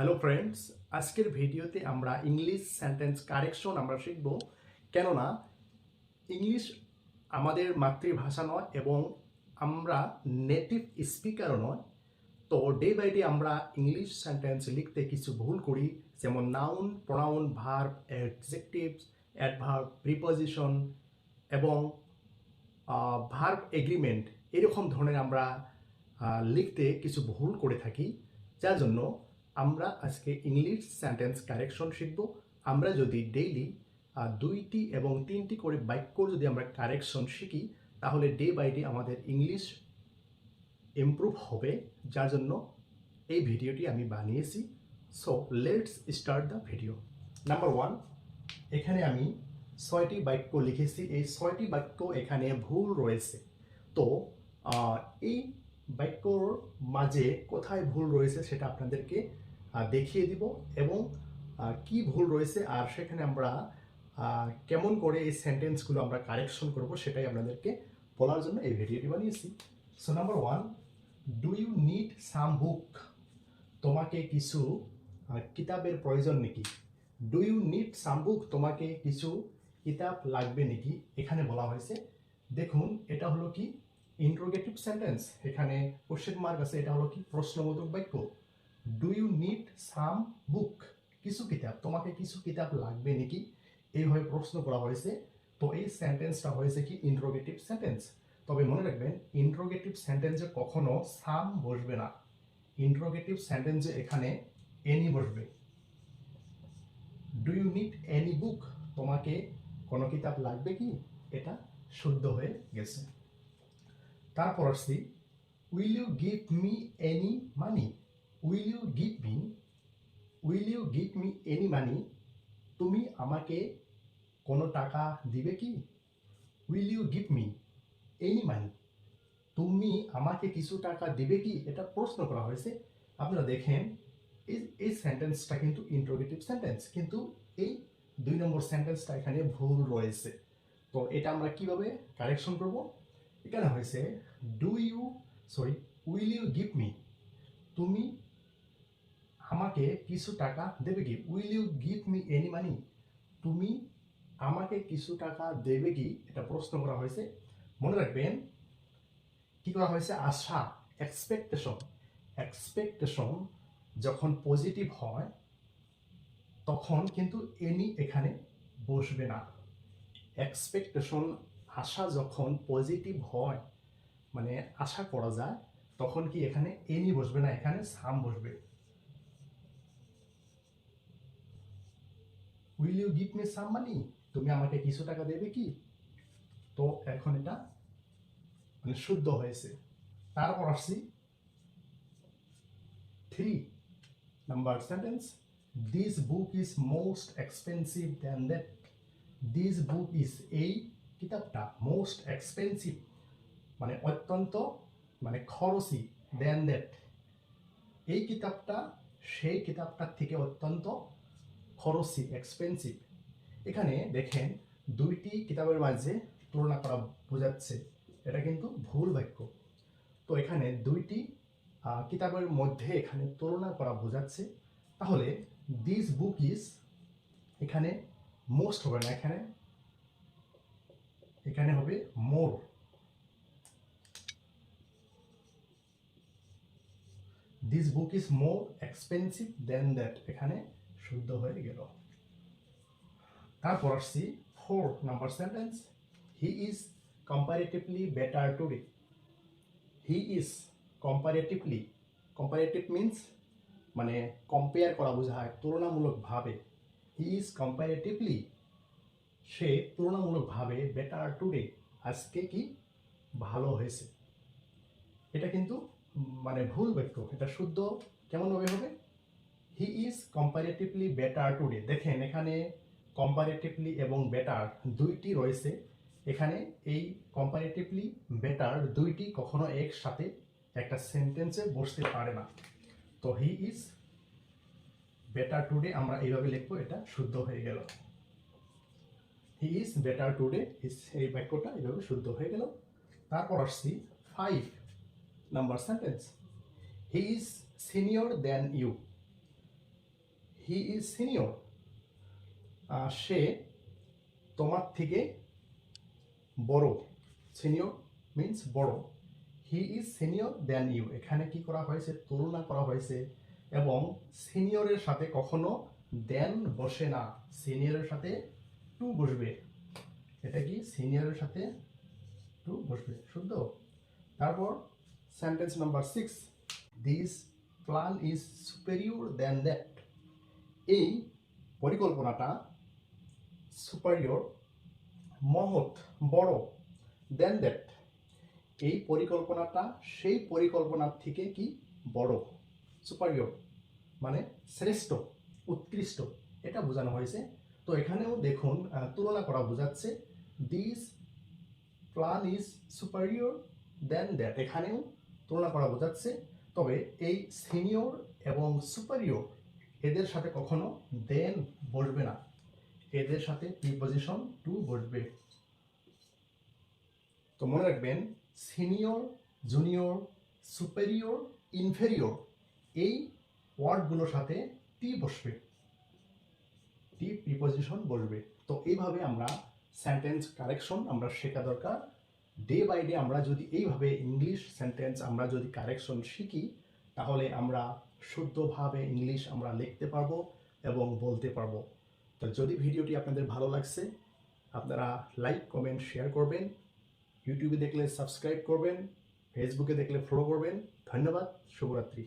Hello friends আজকের ভিডিওতে আমরা ইংলিশ সেন্টেন্স কারেকশন আমরা শিখব। কেননা ইংলিশ আমাদের মাতৃভাষা নয় এবং আমরা নেটিভ স্পিকারও নয়। তো ডে বাই ডে আমরা ইংলিশ সেন্টেন্স লিখতে কিছু ভুল করি, যেমন noun pronoun verb adjectives adverb preposition এবং ভার্ব এগ্রিমেন্ট এরকম ধরনের আমরা লিখতে কিছু ভুল করে থাকি। যার জন্য আমরা আজকে ইংলিশ সেন্টেন্স কারেকশন শিখব। আমরা যদি ডেইলি দুইটি এবং তিনটি করে বাক্য যদি আমরা কারেকশন শিখি, তাহলে ডে বাই ডে আমাদের ইংলিশ ইমপ্রুভ হবে, যার জন্য এই ভিডিওটি আমি বানিয়েছি। So let's start the video number one এখানে আমি ছয়টি বাক্য লিখেছি। এই ছয়টি বাক্য এখানে ভুল রয়েছে। তো এই বাক্যর মাঝে কোথায় ভুল রয়েছে সেটা আপনাদেরকে দেখিয়ে দিব এবং কি ভুল রয়েছে আর সেখানে আমরা কেমন করে এই সেন্টেন্সগুলো আমরা কারেকশন করব সেটাই আপনাদেরকে বলার জন্য এই ভিডিওটি বানিয়েছি। So number one do you need some book তোমাকে কিছু কিতাবের প্রয়োজন নাকি? Do you need some book তোমাকে কিছু কিতাব লাগবে নাকি? এখানে বলা হয়েছে। দেখুন, এটা হলো কি? ইন্ট্রোগেটিভ সেন্টেন্স এখানে কোশ্চেন মার্ক আছে, এটা হলো কি? প্রশ্নবোধক বাক্য। Do you need some book কিছু কিতাব, তোমাকে কিছু কিতাব লাগবে নাকি? এইভাবে প্রশ্ন করা হয়েছে। তো এই সেন্টেন্সটা হয়েছে কি? ইন্ট্রোগেটিভ সেন্টেন্স তবে মনে রাখবেন ইন্ট্রোগেটিভ সেন্টেন্সে কখনো সাম বসবে না। ইন্ট্রোগেটিভ সেন্টেন্সে এখানে এনি বসবে। Do you need any book তোমাকে কোনো কিতাব লাগবে কি? এটা শুদ্ধ হয়ে গেছে। তারপর আসছি will you give me any money will you give me will you give me any money তুমি আমাকে কোনো টাকা দিবে কি? Will you give me any money তুমি আমাকে কিছু টাকা দেবে কি? এটা প্রশ্ন করা হয়েছে। আপনারা দেখেন, এই সেন্টেন্সটা কিন্তু ইন্ট্রোগেটিভ সেন্টেন্স কিন্তু এই দুই নম্বর সেন্টেন্সটা এখানে ভুল রয়েছে। তো এটা আমরা কীভাবে কারেকশন করব? এখানে হয়েছে do you sorry will you give me তুমি আমাকে কিছু টাকা দেবে কি? Will you give me any money তুমি আমাকে কিছু টাকা দেবে কি? এটা প্রশ্ন করা হয়েছে। মনে রাখবেন, কি করা হয়েছে? আশা এক্সপেকটেশন এক্সপেকটেশন যখন পজিটিভ হয়, তখন কিন্তু এনি এখানে বসবে না। এক্সপেকটেশন আশা যখন পজিটিভ হয় মানে আশা করা যায়, তখন কি এখানে এনি বসবে না, এখানে সাম বসবে? Will you give me some money তুমি আমাকে কিছু টাকা দেবে কি? তো এখন এটা মানে শুদ্ধ হয়েছে। তারপর আসছি three number sentence this book is most expensive than that this book is এই কিতাবটা মোস্ট এক্সপেন্সিভ মানে অত্যন্ত মানে খরচি দেন দ্যাট এই কিতাবটা সেই কিতাবটার থেকে অত্যন্ত খরচি এক্সপেন্সিভ এখানে দেখেন দুইটি কিতাবের মাঝে তুলনা করা বোঝাচ্ছে। এটা কিন্তু ভুল বাক্য। তো এখানে দুইটি কিতাবের মধ্যে এখানে তুলনা করা বোঝাচ্ছে। তাহলে দিস বুক ইজ এখানে মোস্ট হবে না। এখানে এখানে হবে more. This book is more expensive then that এখানে শুদ্ধ হয়ে গেল। তারপর আসছি four number sentence he is comparatively better today he is comparatively comparative means মানে কম্পেয়ার করা বোঝা হয় তুলনামূলকভাবে। হি ইজ কম্পারেটিভলি সে তুলনামূলকভাবে বেটার টুডে আজকে কি ভালো হয়েছে? এটা কিন্তু মানে ভুল বাক্য এটা শুদ্ধ কেমনভাবে হবে? He is comparatively better today দেখেন, এখানে কম্পারেটিভলি এবং বেটার দুইটি রয়েছে। এখানে এই কম্পারেটিভলি বেটার দুইটি কখনো একসাথে একটা সেন্টেন্সে বসতে পারে না। তো হি ইজ বেটার টুডে আমরা এইভাবে লিখব, এটা শুদ্ধ হয়ে গেল। হি ইজ বেটার টুডে এই বাক্যটা এইভাবে শুদ্ধ হয়ে গেল। তারপর আসছি five number sentence he is senior then you he is senior সে তোমার থেকে বড়। সিনিয়র মিন্স বড়। He is senior than you এখানে কি করা হয়েছে? তুলনা করা হয়েছে। এবং সিনিয়রের সাথে কখনো দেন বসে না। সিনিয়রের সাথে টু বসবে। এটা কি সিনিয়রের সাথে টু বসবে, শুদ্ধ? তারপর sentence number six this plan is superior than that এই পরিকল্পনাটা সুপারিয়র মহৎ, বড় দেন দ্যাট এই পরিকল্পনাটা সেই পরিকল্পনার থেকে কি বড়? সুপারিয়র মানে শ্রেষ্ঠ, উৎকৃষ্ট। এটা বোঝানো হয়েছে তো এখানেও দেখুন তুলনা করা বোঝাচ্ছে this plan is superior then that এখানেও তুলনা করা বোঝাচ্ছে, তবে এই সিনিয়র এবং সুপারিয়র এদের সাথে কখনো দেন বসবে না। এদের সাথে প্রিপোজিশন টু বসবে। তো মনে রাখবেন সিনিয়র জুনিয়র সুপেরিয়র ইনফেরিয়র এই ওয়ার্ডগুলোর সাথে টি বসবে। টি প্রিপোজিশন বসবে। তো এইভাবে আমরা সেন্টেন্স কারেকশন আমরা শেখা দরকার। ডে বাই ডে আমরা যদি এইভাবে ইংলিশ সেন্টেন্স আমরা যদি কারেকশন শিখি, তাহলে আমরা শুদ্ধভাবে ইংলিশ আমরা লিখতে পারব এবং বলতে পারব। তো যদি ভিডিওটি আপনাদের ভালো লাগছে, আপনারা লাইক কমেন্ট শেয়ার করবেন। ইউটিউবে দেখলে সাবস্ক্রাইব করবেন ফেসবুকে দেখলে ফলো করবেন। ধন্যবাদ, শুভরাত্রি।